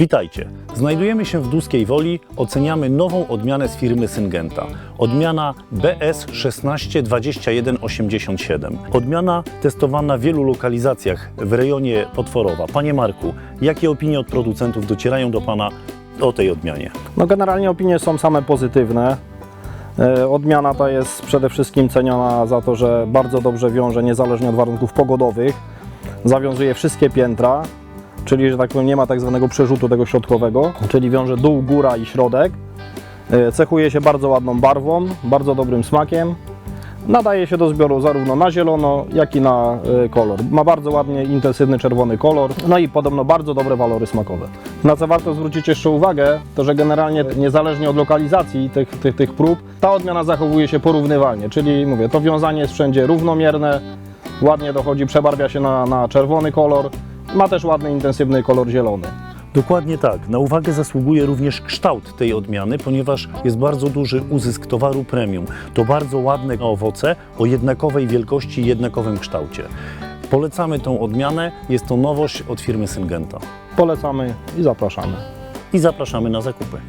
Witajcie. Znajdujemy się w Duskiej Woli. Oceniamy nową odmianę z firmy Syngenta. Odmiana BS 162187. Odmiana testowana w wielu lokalizacjach w rejonie Potworowa. Panie Marku, jakie opinie od producentów docierają do Pana o tej odmianie? No generalnie opinie są same pozytywne. E, Odmiana ta jest przede wszystkim ceniona za to, że bardzo dobrze wiąże niezależnie od warunków pogodowych. Zawiązuje wszystkie piętra, czyli że tak powiem nie ma tak zwanego przerzutu tego środkowego, czyli wiąże dół, góra i środek. E, Cechuje się bardzo ładną barwą, bardzo dobrym smakiem. Nadaje się do zbioru zarówno na zielono, jak i na e, kolor. Ma bardzo ładnie intensywny czerwony kolor, no i podobno bardzo dobre walory smakowe. Na co warto zwrócić jeszcze uwagę, to że generalnie niezależnie od lokalizacji tych, tych, tych prób, ta odmiana zachowuje się porównywalnie, czyli mówię, to wiązanie jest wszędzie równomierne, ładnie dochodzi, przebarwia się na, na czerwony kolor, ma też ładny intensywny kolor zielony. Dokładnie tak. Na uwagę zasługuje również kształt tej odmiany, ponieważ jest bardzo duży uzysk towaru premium. To bardzo ładne owoce o jednakowej wielkości i jednakowym kształcie. Polecamy tą odmianę. Jest to nowość od firmy Syngenta. Polecamy i zapraszamy. I zapraszamy na zakupy.